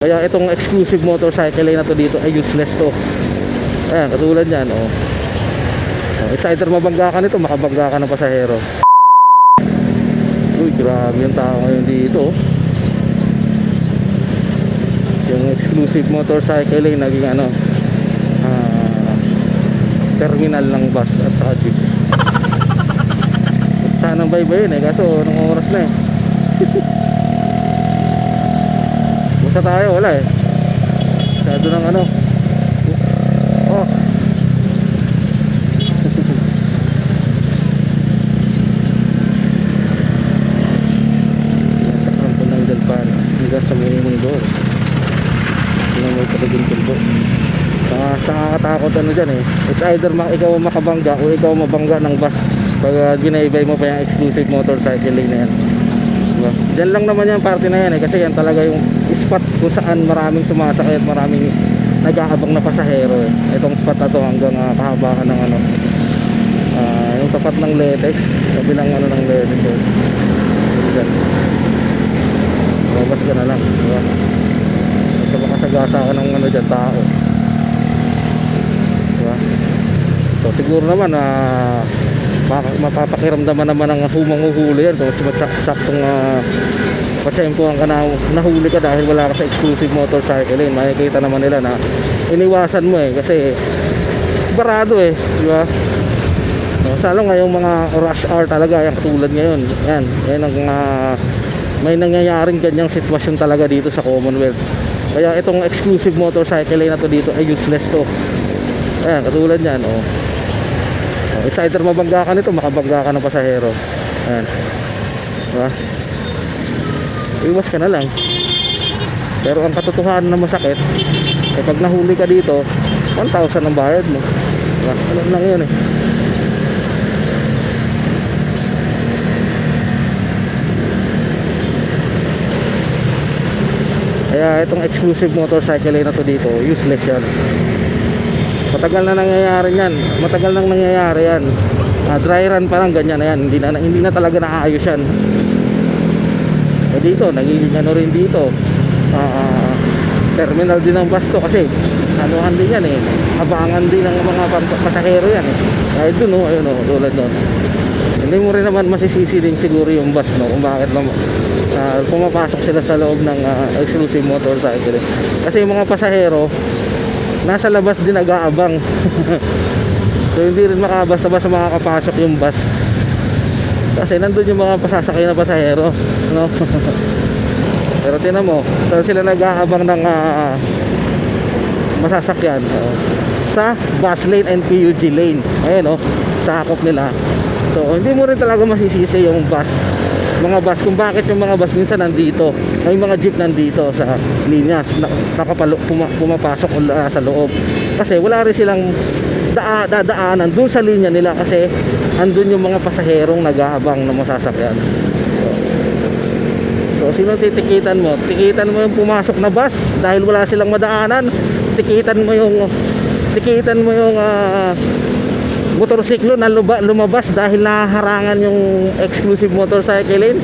Kaya itong exclusive motorcycle na to dito ay useless to. Ayan, katulad yan, oh. oh it's either mabangga ka nito, makabangga ka ng pasahero. Uy, grabe yung tao ngayon dito. oh. Yung exclusive motorcycle lane naging ano, ah, terminal ng bus at saka jeep. Sanang baybayin eh, kaso anong oras na eh. Basta tayo, wala eh. Masyado ng ano. Oh. Natakan ko ng dalpan. Hanggang sa mundo. Na may kalagin tulbo. Saka sa nakakatakot ano dyan eh. It's either ma ikaw ang makabangga o ikaw mabangga ng bus. Pag uh, binaybay mo pa yung exclusive motorcycle lane na yan. Diba? Diyan lang naman yung party na yan eh kasi yan talaga yung spot kung saan maraming sumasakay at maraming nag-aabang na pasahero eh. Itong spot na to hanggang uh, kahabaan ng ano ah, yung tapat ng Letex sabi ng ano ng Letex eh. Diyan. Labas ka na lang diba? Basta makasagasa ka ng ano dyan tao diba? So siguro naman ah Maka- mapapakiramdaman naman ng humang-uhuli yan. Kung saktong uh, patsempo ang ka na, nahuli ka dahil wala ka sa exclusive motorcycle lane makikita naman nila na iniwasan mo eh. Kasi barado eh. Di ba? No, salo ngayong mga rush hour talaga yan katulad ngayon. Yan. Yan ang uh, may nangyayaring ganyang sitwasyon talaga dito sa Commonwealth. Kaya itong exclusive motorcycle lane na to dito ay useless to. Ayan, katulad yan, oh. It's either mabangga ka nito, makabangga ka ng pasahero. Ayan. Diba? Iwas ka na lang. Pero ang katotohanan na masakit, eh pag nahuli ka dito, 1,000 ang bayad mo. Diba? Ano lang yun eh. Kaya itong exclusive motorcycle na to dito, useless yan. Matagal na nangyayari yan. Matagal nang nangyayari yan. Ah, dry run pa lang ganyan na yan. Hindi na, hindi na talaga naaayos yan. Eh dito, nagiging ano rin dito. Ah, terminal din ng bus to kasi anuhan din yan eh. Abangan din ng mga pasahero yan eh. Kahit dun oh, ayun oh, tulad doon. Hindi mo rin naman masisisi din siguro yung bus no kung bakit naman ah, pumapasok sila sa loob ng ah, exclusive motorcycle. Kasi yung mga pasahero nasa labas din nag-aabang. So hindi rin makabasta-basta makakapasok yung bus. Kasi nandun yung mga pasasakay na pasahero no? pero tinan mo saan sila nag-aabang ng ah, masasakyan? Oh. sa bus lane and PUG lane. Ayun oh, sakop nila. So hindi mo rin talaga masisisi yung bus mga bus kung bakit yung mga bus minsan nandito ay mga jeep nandito sa linya na, nakapalo, puma, pumapasok ula sa loob. Kasi wala rin silang daa, dadaanan dun sa linya nila kasi andun yung mga pasaherong nag-aabang na masasakyan. So sino titikitan mo? Tikitan mo yung pumasok na bus dahil wala silang madaanan. Tikitan mo yung tikitan mo yung ah, motorsiklo na lumabas dahil naharangan yung exclusive motorcycle lane